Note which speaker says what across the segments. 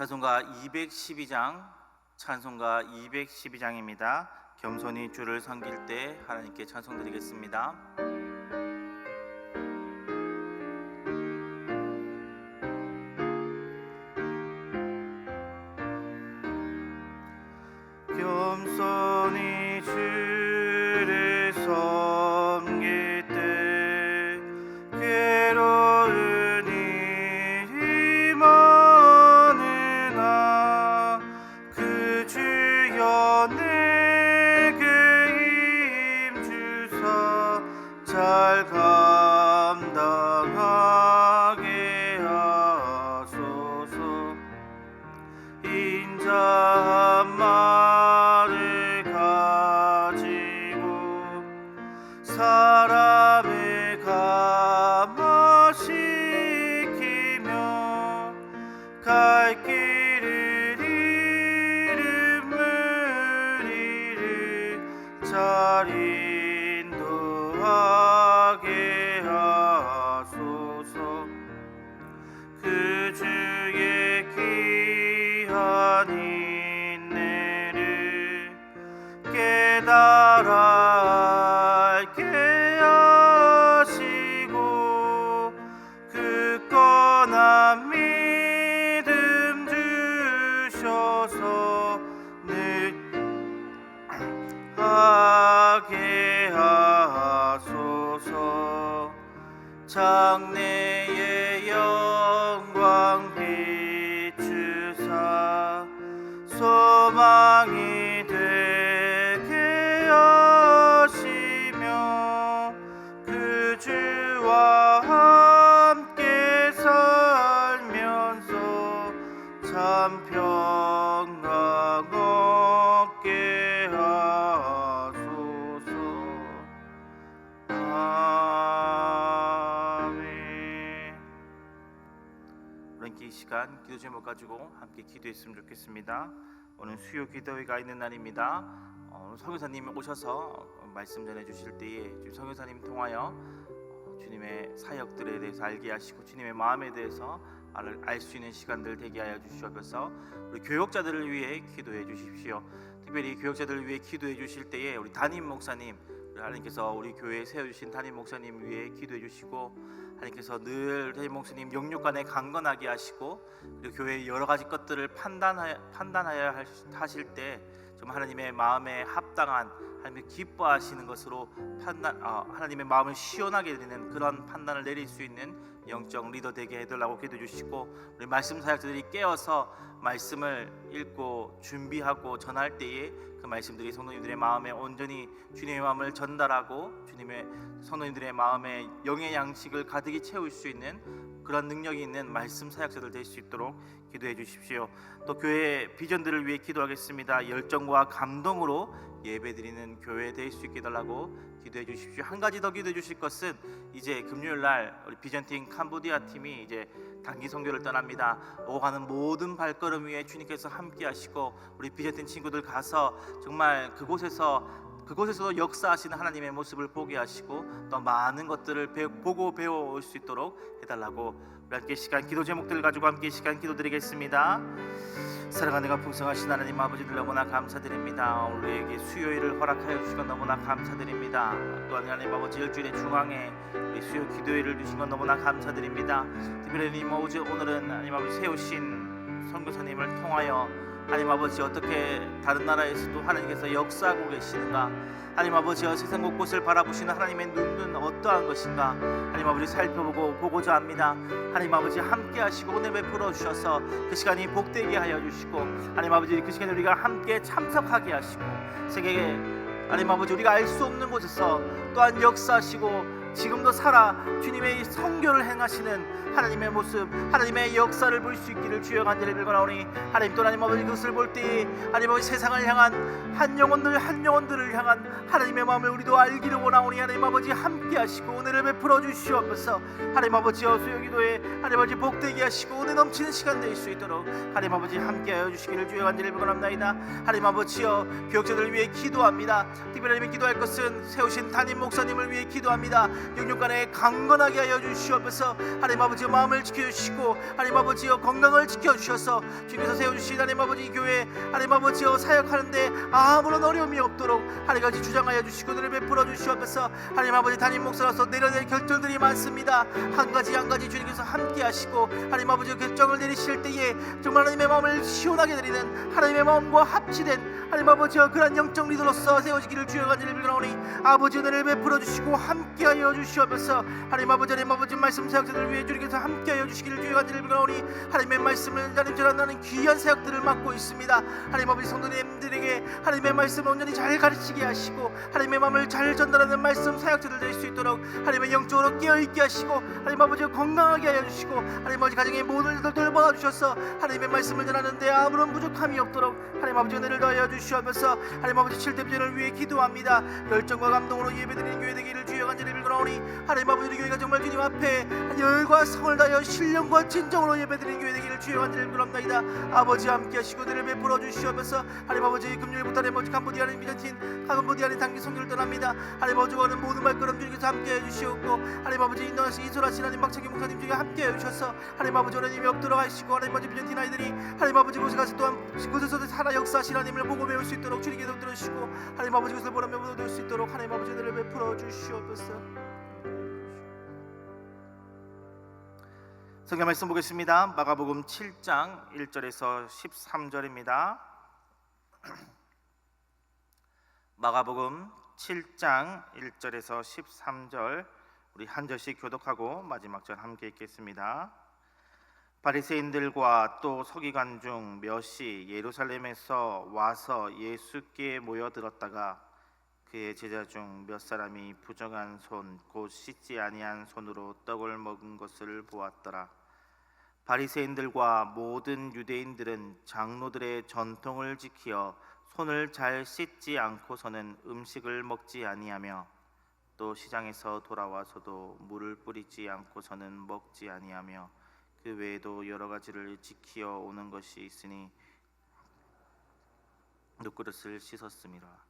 Speaker 1: 찬송가 212장 찬송가 212장입니다. 겸손히 주를 섬길 때 하나님께 찬송 드리겠습니다. Amém. 이 시간 기도 제목 가지고 함께 기도했으면 좋겠습니다. 오늘 수요 기도회가 있는 날입니다. 어, 오늘 성교사님 오셔서 말씀 전해 주실 때에 지금 성교사님 통하여 어, 주님의 사역들에 대해서 알게 하시고 주님의 마음에 대해서 알 수 있는 시간들 되게 하여 주시옵소서. 우리 교역자들을 위해 기도해 주십시오. 특별히 교역자들을 위해 기도해 주실 때에 우리 담임 목사님 하나님께서 우리 교회에 세워 주신 담임 목사님 위해 기도해 주시고 하나님께서 늘 목사님 영육간에 강건하게 하시고 그리고 교회의 여러 가지 것들을 판단하여, 판단하여 하실 때 좀 하나님의 마음에 합당한 하나님의 기뻐하시는 것으로 판단 어, 하나님의 마음을 시원하게 되는 그런 판단을 내릴 수 있는 영적 리더 되게 해달라고 기도해 주시고 우리 말씀 사역자들이 깨어서 말씀을 읽고 준비하고 전할 때에 그 말씀들이 성도님들의 마음에 온전히 주님의 마음을 전달하고 주님의 성도님들의 마음에 영의 양식을 가득히 채울 수 있는 그런 능력이 있는 말씀 사역자들 될 수 있도록 기도해 주십시오. 또 교회 비전들을 위해 기도하겠습니다. 열정과 감동으로 예배드리는 교회 될 수 있게 달라고 기도해 주십시오. 한 가지 더 기도해 주실 것은 이제 금요일 날 우리 비전팀 캄보디아 팀이 이제 단기 선교를 떠납니다. 오고 가는 모든 발걸음 위에 주님께서 함께 하시고 우리 비전팀 친구들 가서 정말 그곳에서 그곳에서도 역사하시는 하나님의 모습을 보게 하시고 또 많은 것들을 배, 보고 배워올 수 있도록 해달라고 함께 시간 기도 제목들을 가지고 함께 시간 기도드리겠습니다. 사랑하는 가 풍성하신 하나님 아버지들 너무나 감사드립니다. 우리에게 수요일을 허락하여 주신 것 너무나 감사드립니다. 또한 하나님 아버지 일주일의 중앙에 우리 수요 기도회를 주신 것 너무나 감사드립니다. 특별히 오지 오늘은 하나님 아버지 세우신 선교사님을 통하여 하나님 아버지 어떻게 다른 나라에서도 하나님께서 역사하고 계시는가? 하나님 아버지여 세상 곳곳을 바라보시는 하나님의 눈은 어떠한 것인가? 하나님 아버지 살펴보고 보고자 합니다. 하나님 아버지 함께 하시고 은혜 베풀어 주셔서 그 시간이 복되게 하여 주시고 하나님 아버지 그 시간에 우리가 함께 참석하게 하시고 세계에 하나님 아버지 우리가 알 수 없는 곳에서 또한 역사하시고 지금도 살아 주님의 이 성교를 행하시는 하나님의 모습, 하나님의 역사를 볼 수 있기를 주여 간절히 빌거나오니 하나님 또 하나님 아버지 그것을 볼 때 하나님 아버지 세상을 향한 한 영혼들 한 영혼들을 향한 하나님의 마음을 우리도 알기를 원하오니 하나님 아버지 함께 하시고 은혜를 베풀어 주시옵소서. 하나님 아버지 여 수요기도에 하나님 아버지 복되게 하시고 은혜 넘치는 시간 될 수 있도록 하나님 아버지 함께하여 주시기를 주여 간절히 빌거나옵나이다. 하나님 아버지여 교역자들을 위해 기도합니다. 특별히 하나님 기도할 것은 세우신 담임 목사님을 위해 기도합니다 영육 간에 강건하게 하여 주시옵소서 하나님 아버지 마음을 지켜주시고 하나님 아버지여 건강을 지켜주셔서 주님께서 세워주신 하나님 아버지 교회 하나님 아버지여 사역하는데 아무런 어려움이 없도록 하나님 주장하여 주시고 은혜를 베풀어 주시옵소서 하나님 아버지 담임 목사로서 내려낼 결정들이 많습니다. 한 가지 한 가지 주님께서 함께 하시고 하나님 아버지 결정을 내리실 때에 정말 하나님의 마음을 시원하게 드리는 하나님의 마음과 합치된 하나님 아버지여 그런 영적 리더로서 세워지기를 주여 간절히 빌어오니 아버지 은혜를 베풀어 주시고 함께하여 주시옵소서. 하나님 아버지 하나님 아버지 말씀 사역자들을 위해 주님께서 함께 하여 주시기를 주여 간절히 빌어오니 하나님의 말씀을 하나님 전한다는 귀한 사역들을 맡고 있습니다. 하나님 아버지 성도님들에게 하나님의 말씀을 온전히 잘 가르치게 하시고 하나님의 마음을 잘 전달하는 말씀 사역자들 될 수 있도록 하나님의 영적으로 깨어있게 하시고 하나님 아버지 건강하게 하여 주시고 하나님 아버지 가정의 모든 일들 돌보아 주셔서 하나님의 말씀을 전하는데 아무런 부족함이 없도록 하나님 아버지 은혜를 더하여 주시옵소서. 하나님 아버지 칠대비전을 위해 기도합니다. 열정과 감동으로 예배드리는 교회 되기를 주여 간절히 빌거나오니 하나님 아버지 교회가 정말 주님 앞에 열과 성을 다하여 신령과 진정으로 예배드리는 교회 되기를 주여 간절히 빌거나옵나이다. 아버지 함께 하시고 은혜를 베풀어 주시옵소서. 하나님 아버지 금요일부터 하나님 아버지 캄보디아는 미전틴 캄보디아는 단기 성교를 떠납니다. 하나님 아버지 원하는 모든 발걸음 주님께서 함께 해주시옵고 하나님 아버지 인도하시 이소라신 하나님 박창기 목사님 중에 함께 해주셔서 하나님 아버지 하나님이 없도록 하시고 하나님 아버지 미전틴 아이들이 하나님 아버지 곳에 가서 또한 그곳에서도 살아 역사하신 하나님을 보고 배울 수 있도록 주님께서 들으시고 하나님 아버지 것을 보라며 얻을 수 있도록 하나님 아버지 은혜를 베풀어 주시옵소서 성경 말씀 보겠습니다. 마가복음 7장 1절에서 13절입니다. 마가복음 7장 1절에서 13절 우리 한 절씩 교독하고 마지막 절 함께 읽겠습니다. 바리새인들과 또 서기관 중 몇이 예루살렘에서 와서 예수께 모여들었다가 그의 제자 중 몇 사람이 부정한 손 곧 씻지 아니한 손으로 떡을 먹은 것을 보았더라. 바리새인들과 모든 유대인들은 장로들의 전통을 지키어 손을 잘 씻지 않고서는 음식을 먹지 아니하며 또 시장에서 돌아와서도 물을 뿌리지 않고서는 먹지 아니하며 그 외에도 여러 가지를 지키어 오는 것이 있으니 눕그릇을 씻었습니다.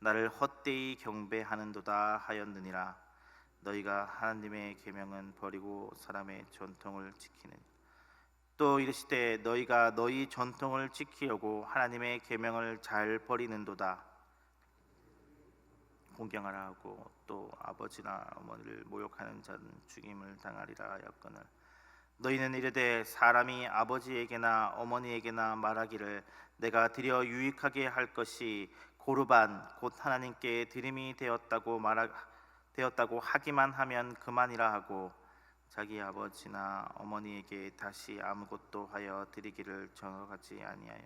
Speaker 1: 나를 헛되이 경배하는도다 하였느니라. 너희가 하나님의 계명은 버리고 사람의 전통을 지키는 또 이르시되 너희가 너희 전통을 지키려고 하나님의 계명을 잘 버리는도다. 공경하라 하고 또 아버지나 어머니를 모욕하는 자는 죽임을 당하리라 하였거늘. 너희는 이르되 사람이 아버지에게나 어머니에게나 말하기를 내가 드려 유익하게 할 것이 고르반 곧 하나님께 드림이 되었다고 말하 되었다고 하기만 하면 그만이라 하고 자기 아버지나 어머니에게 다시 아무것도 하여 드리기를 정하지 아니하여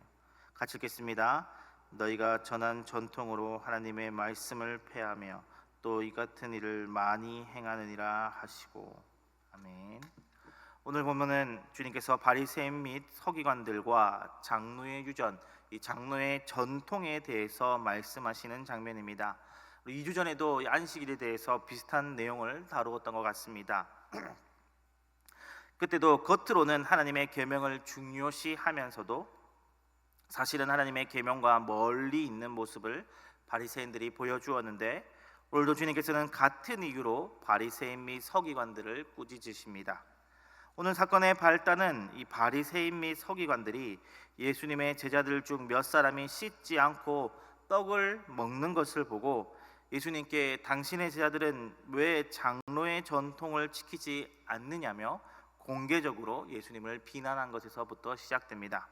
Speaker 1: 같이 읽겠습니다. 너희가 전한 전통으로 하나님의 말씀을 폐하며 또 이 같은 일을 많이 행하느니라 하시고 아멘. 오늘 보면은 주님께서 바리새인 및 서기관들과 장로의 유전, 이 장로의 전통에 대해서 말씀하시는 장면입니다. 2주 전에도 이 안식일에 대해서 비슷한 내용을 다루었던 것 같습니다. 그때도 겉으로는 하나님의 계명을 중요시하면서도 사실은 하나님의 계명과 멀리 있는 모습을 바리새인들이 보여주었는데 오늘도 주님께서는 같은 이유로 바리새인 및 서기관들을 꾸짖으십니다. 오늘 사건의 발단은 이 바리새인 및 서기관들이 예수님의 제자들 중 몇 사람이 씻지 않고 떡을 먹는 것을 보고 예수님께 당신의 제자들은 왜 장로의 전통을 지키지 않느냐며 공개적으로 예수님을 비난한 것에서부터 시작됩니다.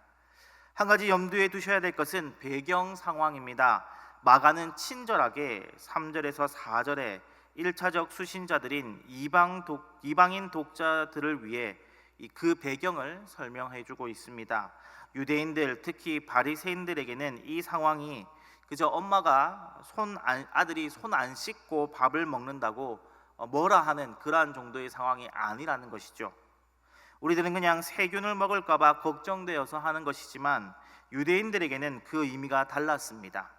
Speaker 1: 한 가지 염두에 두셔야 될 것은 배경 상황입니다. 마가는 친절하게 3절에서 4절에 1차적 수신자들인 이방 독, 이방인 독자들을 위해 그 배경을 설명해 주고 있습니다. 유대인들 특히 바리새인들에게는 이 상황이 그저 엄마가 손 안, 아들이 손 안 씻고 밥을 먹는다고 어, 뭐라 하는 그러한 정도의 상황이 아니라는 것이죠. 우리들은 그냥 세균을 먹을까봐 걱정되어서 하는 것이지만 유대인들에게는 그 의미가 달랐습니다.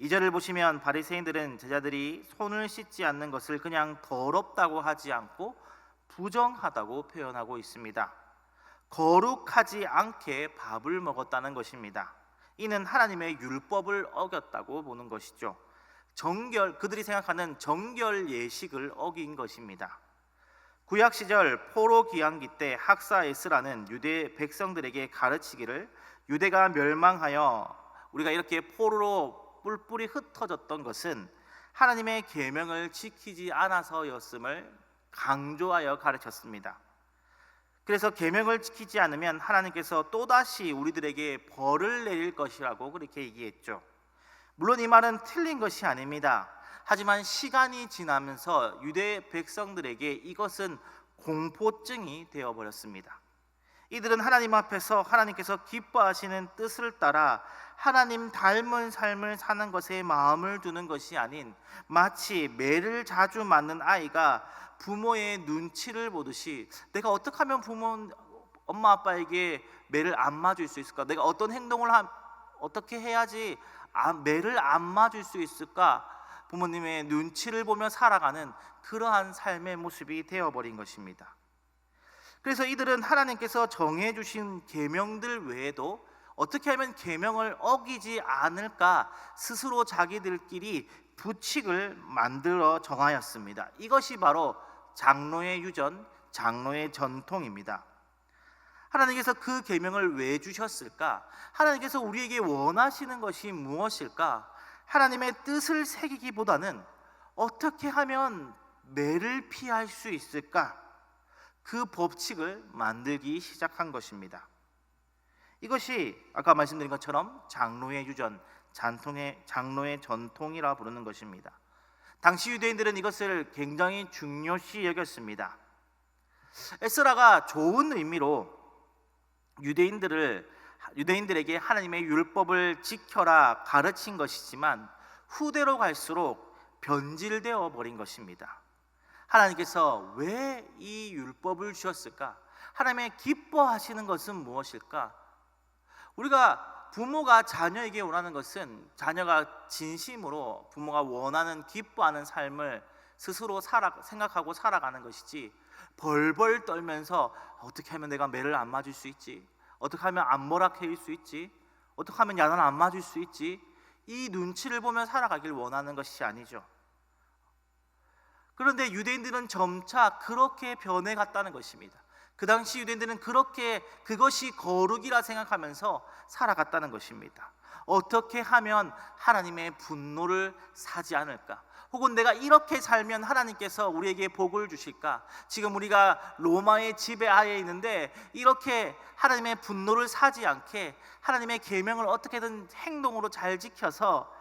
Speaker 1: 이 절을 보시면 바리새인들은 제자들이 손을 씻지 않는 것을 그냥 더럽다고 하지 않고 부정하다고 표현하고 있습니다. 거룩하지 않게 밥을 먹었다는 것입니다. 이는 하나님의 율법을 어겼다고 보는 것이죠. 정결 그들이 생각하는 정결 예식을 어긴 것입니다. 구약 시절 포로 기한기 때 학사 에스라는 유대 백성들에게 가르치기를 유대가 멸망하여 우리가 이렇게 포로로 뿔뿔이 흩어졌던 것은 하나님의 계명을 지키지 않아서였음을 강조하여 가르쳤습니다. 그래서 계명을 지키지 않으면 하나님께서 또다시 우리들에게 벌을 내릴 것이라고 그렇게 얘기했죠. 물론 이 말은 틀린 것이 아닙니다. 하지만 시간이 지나면서 유대 백성들에게 이것은 공포증이 되어 버렸습니다. 이들은 하나님 앞에서 하나님께서 기뻐하시는 뜻을 따라 하나님 닮은 삶을 사는 것에 마음을 두는 것이 아닌 마치 매를 자주 맞는 아이가 부모의 눈치를 보듯이 내가 어떻게 하면 부모 엄마 아빠에게 매를 안 맞을 수 있을까? 내가 어떤 행동을 하, 어떻게 해야지 아, 매를 안 맞을 수 있을까? 부모님의 눈치를 보며 살아가는 그러한 삶의 모습이 되어버린 것입니다. 그래서 이들은 하나님께서 정해 주신 계명들 외에도 어떻게 하면 계명을 어기지 않을까 스스로 자기들끼리 부칙을 만들어 정하였습니다. 이것이 바로 장로의 유전, 장로의 전통입니다. 하나님께서 그 계명을 왜 주셨을까? 하나님께서 우리에게 원하시는 것이 무엇일까? 하나님의 뜻을 새기기보다는 어떻게 하면 매를 피할 수 있을까? 그 법칙을 만들기 시작한 것입니다. 이것이 아까 말씀드린 것처럼 장로의 유전, 잔통의 장로의 전통이라 부르는 것입니다. 당시 유대인들은 이것을 굉장히 중요시 여겼습니다. 에스라가 좋은 의미로 유대인들을 유대인들에게 하나님의 율법을 지켜라 가르친 것이지만 후대로 갈수록 변질되어 버린 것입니다. 하나님께서 왜 이 율법을 주셨을까? 하나님의 기뻐하시는 것은 무엇일까? 우리가 부모가 자녀에게 원하는 것은 자녀가 진심으로 부모가 원하는 기뻐하는 삶을 스스로 살아, 생각하고 살아가는 것이지 벌벌 떨면서 어떻게 하면 내가 매를 안 맞을 수 있지? 어떻게 하면 안 모락해일 수 있지? 어떻게 하면 야단 안 맞을 수 있지? 이 눈치를 보며 살아가길 원하는 것이 아니죠. 그런데 유대인들은 점차 그렇게 변해갔다는 것입니다. 그 당시 유대인들은 그렇게 그것이 거룩이라 생각하면서 살아갔다는 것입니다. 어떻게 하면 하나님의 분노를 사지 않을까? 혹은 내가 이렇게 살면 하나님께서 우리에게 복을 주실까? 지금 우리가 로마의 지배하에 있는데 이렇게 하나님의 분노를 사지 않게 하나님의 계명을 어떻게든 행동으로 잘 지켜서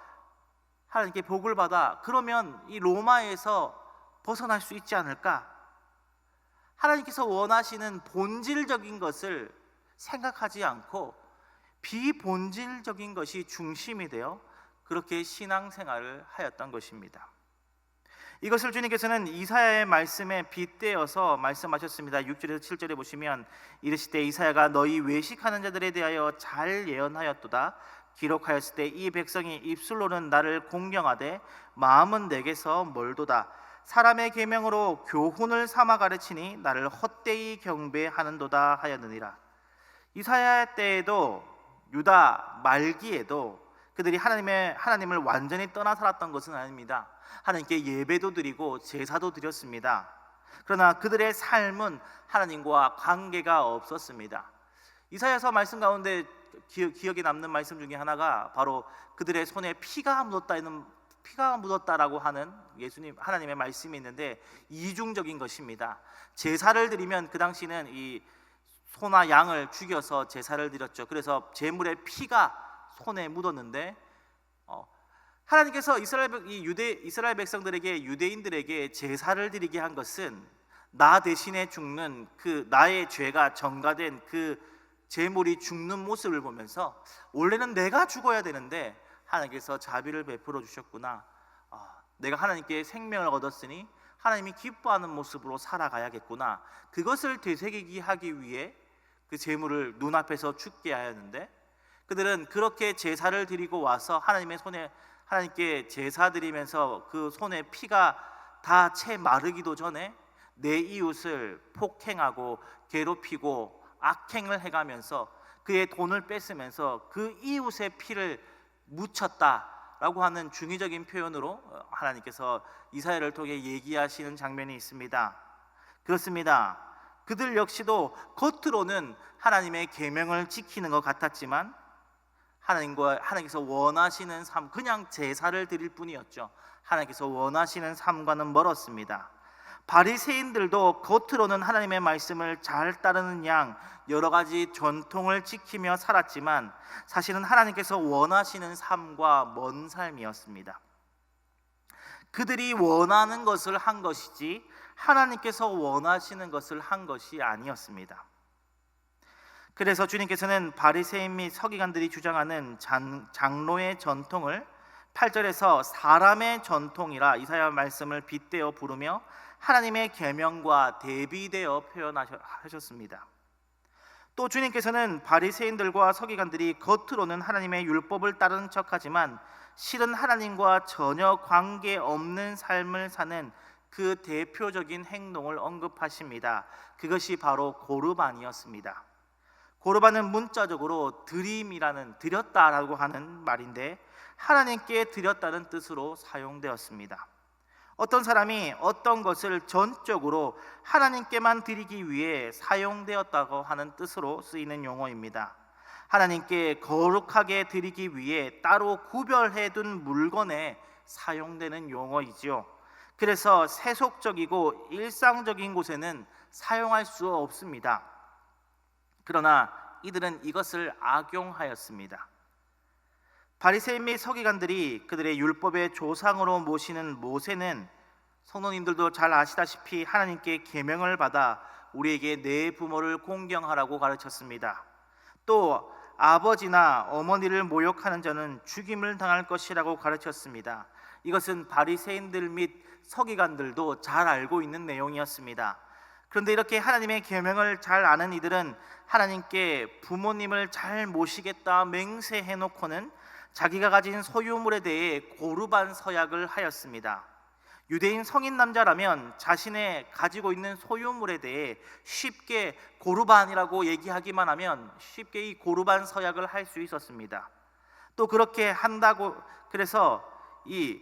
Speaker 1: 하나님께 복을 받아 그러면 이 로마에서 벗어날 수 있지 않을까? 하나님께서 원하시는 본질적인 것을 생각하지 않고 비본질적인 것이 중심이 되어 그렇게 신앙생활을 하였던 것입니다. 이것을 주님께서는 이사야의 말씀에 빗대어서 말씀하셨습니다. 6절에서 7절에 보시면 이르실 때 이사야가 너희 외식하는 자들에 대하여 잘 예언하였도다. 기록하였을 때 이 백성이 입술로는 나를 공경하되 마음은 내게서 멀도다. 사람의 계명으로 교훈을 삼아 가르치니 나를 헛되이 경배하는도다 하였느니라. 이사야 때에도 유다 말기에도 그들이 하나님의 하나님을 완전히 떠나 살았던 것은 아닙니다. 하나님께 예배도 드리고 제사도 드렸습니다. 그러나 그들의 삶은 하나님과 관계가 없었습니다. 이사야서 말씀 가운데 기억, 에 남는 말씀 중에 하나가 바로 그들의 손에 피가 묻었다 있는 피가 묻었다라고 하는 예수님 하나님의 말씀이 있는데 이중적인 것입니다. 제사를 드리면 그 당시는 이 소나 양을 죽여서 제사를 드렸죠. 그래서 제물의 피가 손에 묻었는데 어, 하나님께서 이스라엘 이 유대 이스라엘 백성들에게 유대인들에게 제사를 드리게 한 것은 나 대신에 죽는 그 나의 죄가 전가된 그 제물이 죽는 모습을 보면서 원래는 내가 죽어야 되는데 하나님께서 자비를 베풀어 주셨구나. 아, 내가 하나님께 생명을 얻었으니 하나님이 기뻐하는 모습으로 살아가야겠구나. 그것을 되새기기 하기 위해 그 제물을 눈앞에서 죽게 하였는데 그들은 그렇게 제사를 드리고 와서 하나님의 손에 하나님께 제사 드리면서 그 손에 피가 다 채 마르기도 전에 내 이웃을 폭행하고 괴롭히고 악행을 해가면서 그의 돈을 뺏으면서 그 이웃의 피를 묻혔다라고 하는 중의적인 표현으로 하나님께서 이사야를 통해 얘기하시는 장면이 있습니다. 그렇습니다. 그들 역시도 겉으로는 하나님의 계명을 지키는 것 같았지만 하나님과 하나님께서 원하시는 삶 그냥 제사를 드릴 뿐이었죠. 하나님께서 원하시는 삶과는 멀었습니다. 바리새인들도 겉으로는 하나님의 말씀을 잘 따르는 양 여러 가지 전통을 지키며 살았지만 사실은 하나님께서 원하시는 삶과 먼 삶이었습니다. 그들이 원하는 것을 한 것이지 하나님께서 원하시는 것을 한 것이 아니었습니다. 그래서 주님께서는 바리새인 및 서기관들이 주장하는 장, 장로의 전통을 8절에서 사람의 전통이라 이사야 말씀을 빗대어 부르며 하나님의 계명과 대비되어 표현하셨습니다. 또 주님께서는 바리새인들과 서기관들이 겉으로는 하나님의 율법을 따르는 척하지만 실은 하나님과 전혀 관계 없는 삶을 사는 그 대표적인 행동을 언급하십니다. 그것이 바로 고르반이었습니다. 고르반은 문자적으로 드림이라는 드렸다라고 하는 말인데 하나님께 드렸다는 뜻으로 사용되었습니다. 어떤 사람이 어떤 것을 전적으로 하나님께만 드리기 위해 사용되었다고 하는 뜻으로 쓰이는 용어입니다. 하나님께 거룩하게 드리기 위해 따로 구별해 둔 물건에 사용되는 용어이지요. 그래서 세속적이고 일상적인 곳에는 사용할 수 없습니다. 그러나 이들은 이것을 악용하였습니다. 바리새인 및 서기관들이 그들의 율법의 조상으로 모시는 모세는 성도님들도 잘 아시다시피 하나님께 계명을 받아 우리에게 내 부모를 공경하라고 가르쳤습니다. 또 아버지나 어머니를 모욕하는 자는 죽임을 당할 것이라고 가르쳤습니다. 이것은 바리새인들 및 서기관들도 잘 알고 있는 내용이었습니다. 그런데 이렇게 하나님의 계명을 잘 아는 이들은 하나님께 부모님을 잘 모시겠다 맹세해 놓고는 자기가 가진 소유물에 대해 고르반 서약을 하였습니다. 유대인 성인 남자라면 자신의 가지고 있는 소유물에 대해 쉽게 고르반이라고 얘기하기만 하면 쉽게 이 고르반 서약을 할 수 있었습니다. 또 그렇게 한다고 그래서 이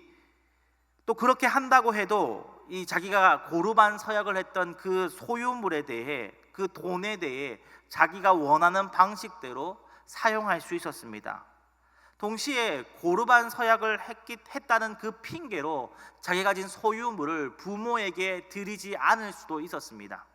Speaker 1: 또 그렇게 한다고 해도 이 자기가 고르반 서약을 했던 그 소유물에 대해 그 돈에 대해 자기가 원하는 방식대로 사용할 수 있었습니다. 동시에 고르반 서약을 했기, 했다는 그 핑계로 자기가 가진 소유물을 부모에게 드리지 않을 수도 있었습니다.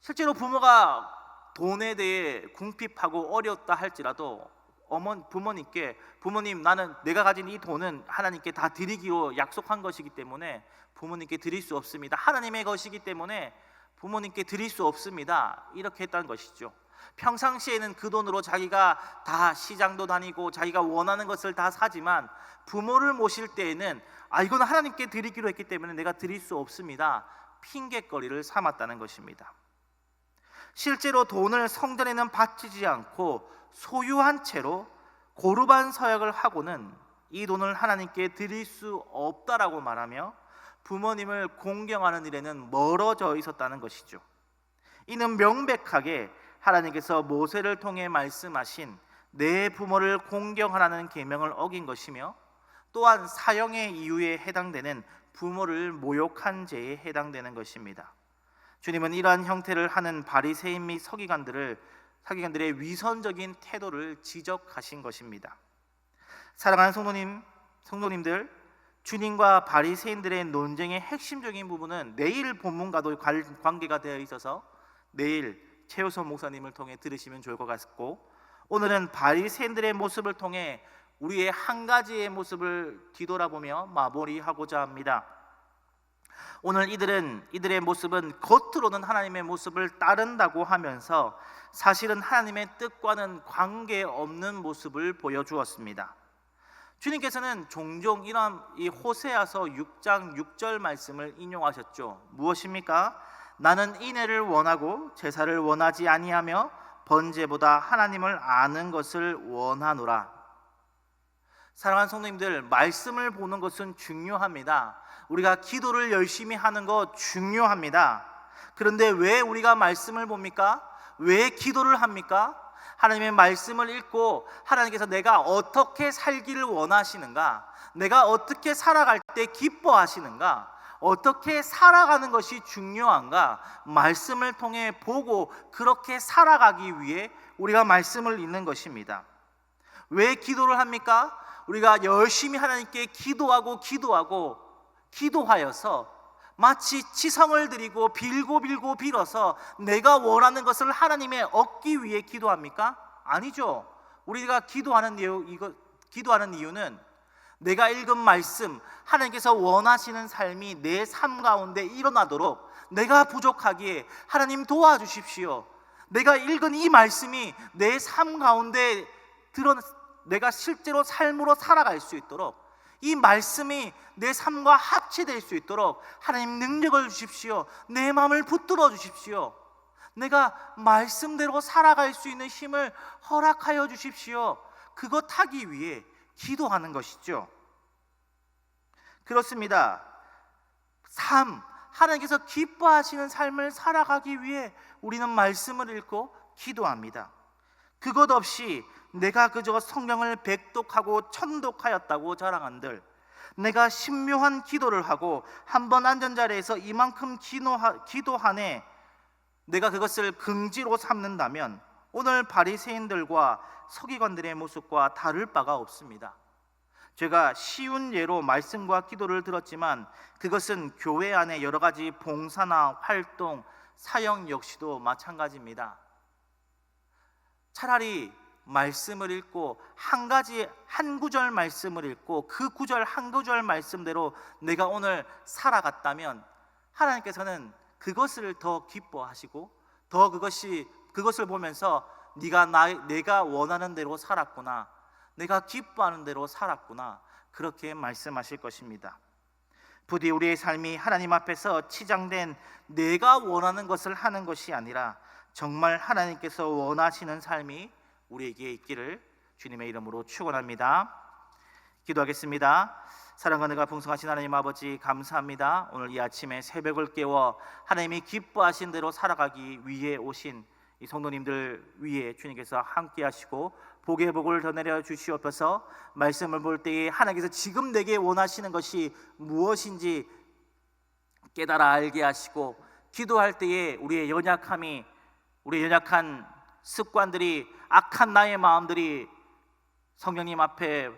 Speaker 1: 실제로 부모가 돈에 대해 궁핍하고 어렵다 할지라도 어머 부모님께 부모님 나는 내가 가진 이 돈은 하나님께 다 드리기로 약속한 것이기 때문에 부모님께 드릴 수 없습니다. 하나님의 것이기 때문에 부모님께 드릴 수 없습니다. 이렇게 했다는 것이죠. 평상시에는 그 돈으로 자기가 다 시장도 다니고 자기가 원하는 것을 다 사지만 부모를 모실 때에는 아 이건 하나님께 드리기로 했기 때문에 내가 드릴 수 없습니다. 핑계거리를 삼았다는 것입니다. 실제로 돈을 성전에는 바치지 않고 소유한 채로 고르반 서약을 하고는 이 돈을 하나님께 드릴 수 없다라고 말하며 부모님을 공경하는 일에는 멀어져 있었다는 것이죠. 이는 명백하게 하나님께서 모세를 통해 말씀하신 내 부모를 공경하라는 계명을 어긴 것이며 또한 사형의 이유에 해당되는 부모를 모욕한 죄에 해당되는 것입니다. 주님은 이러한 형태를 하는 바리새인 및 서기관들을 서기관들의 위선적인 태도를 지적하신 것입니다. 사랑하는 성도님, 성도님들, 주님과 바리새인들의 논쟁의 핵심적인 부분은 내일 본문과도 관계가 되어 있어서 내일 최우선 목사님을 통해 들으시면 좋을 것 같고 오늘은 바리새인들의 모습을 통해 우리의 한 가지의 모습을 뒤돌아보며 마무리하고자 합니다. 오늘 이들은 이들의 모습은 겉으로는 하나님의 모습을 따른다고 하면서 사실은 하나님의 뜻과는 관계없는 모습을 보여주었습니다. 주님께서는 종종 이런 이 호세아서 6장 6절 말씀을 인용하셨죠. 무엇입니까? 나는 인애를 원하고 제사를 원하지 아니하며 번제보다 하나님을 아는 것을 원하노라. 사랑하는 성도님들, 말씀을 보는 것은 중요합니다. 우리가 기도를 열심히 하는 거 중요합니다. 그런데 왜 우리가 말씀을 봅니까? 왜 기도를 합니까? 하나님의 말씀을 읽고 하나님께서 내가 어떻게 살기를 원하시는가? 내가 어떻게 살아갈 때 기뻐하시는가? 어떻게 살아가는 것이 중요한가? 말씀을 통해 보고 그렇게 살아가기 위해 우리가 말씀을 읽는 것입니다. 왜 기도를 합니까? 우리가 열심히 하나님께 기도하고 기도하고 기도하여서 마치 지성을 드리고 빌고 빌고 빌어서 내가 원하는 것을 하나님의 얻기 위해 기도합니까? 아니죠. 우리가 기도하는 이유 이거 기도하는 이유는 내가 읽은 말씀 하나님께서 원하시는 삶이 내 삶 가운데 일어나도록 내가 부족하기에 하나님 도와주십시오. 내가 읽은 이 말씀이 내 삶 가운데 드러 내가 실제로 삶으로 살아갈 수 있도록 이 말씀이 내 삶과 합치될 수 있도록 하나님 능력을 주십시오. 내 마음을 붙들어 주십시오. 내가 말씀대로 살아갈 수 있는 힘을 허락하여 주십시오. 그것 하기 위해 기도하는 것이죠. 그렇습니다. 삶, 하나님께서 기뻐하시는 삶을 살아가기 위해 우리는 말씀을 읽고 기도합니다. 그것 없이 내가 그저 성경을 백독하고 천독하였다고 자랑한들 내가 신묘한 기도를 하고 한 번 앉은 자리에서 이만큼 기도하, 기도하네 내가 그것을 긍지로 삼는다면 오늘 바리새인들과 서기관들의 모습과 다를 바가 없습니다. 제가 쉬운 예로 말씀과 기도를 들었지만 그것은 교회 안에 여러 가지 봉사나 활동, 사역 역시도 마찬가지입니다. 차라리 말씀을 읽고 한 가지 한 구절 말씀을 읽고 그 구절 한 구절 말씀대로 내가 오늘 살아갔다면 하나님께서는 그것을 더 기뻐하시고 더 그것이 그것을 보면서 네가 나, 내가 원하는 대로 살았구나. 내가 기뻐하는 대로 살았구나. 그렇게 말씀하실 것입니다. 부디 우리의 삶이 하나님 앞에서 치장된 내가 원하는 것을 하는 것이 아니라 정말 하나님께서 원하시는 삶이 우리에게 있기를 주님의 이름으로 축원합니다. 기도하겠습니다. 사랑과 내가 풍성하신 하나님 아버지 감사합니다. 오늘 이 아침에 새벽을 깨워 하나님이 기뻐하신 대로 살아가기 위해 오신 이 성도님들 위에 주님께서 함께 하시고 복의 복을 더 내려 주시옵소서. 말씀을 볼 때에 하나님께서 지금 내게 원하시는 것이 무엇인지 깨달아 알게 하시고 기도할 때에 우리의 연약함이 우리의 연약한 습관들이 악한 나의 마음들이 성령님 앞에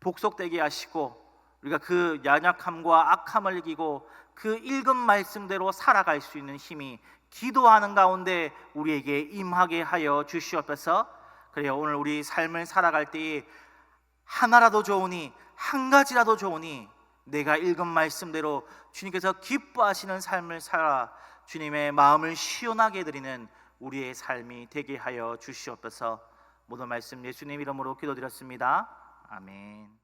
Speaker 1: 복속되게 하시고 우리가 그 연약함과 악함을 이기고 그 읽은 말씀대로 살아갈 수 있는 힘이 기도하는 가운데 우리에게 임하게 하여 주시옵소서. 그래요. 오늘 우리 삶을 살아갈 때에 하나라도 좋으니 한 가지라도 좋으니 내가 읽은 말씀대로 주님께서 기뻐하시는 삶을 살아 주님의 마음을 시원하게 드리는 우리의 삶이 되게 하여 주시옵소서. 모든 말씀 예수님 이름으로 기도드렸습니다. 아멘.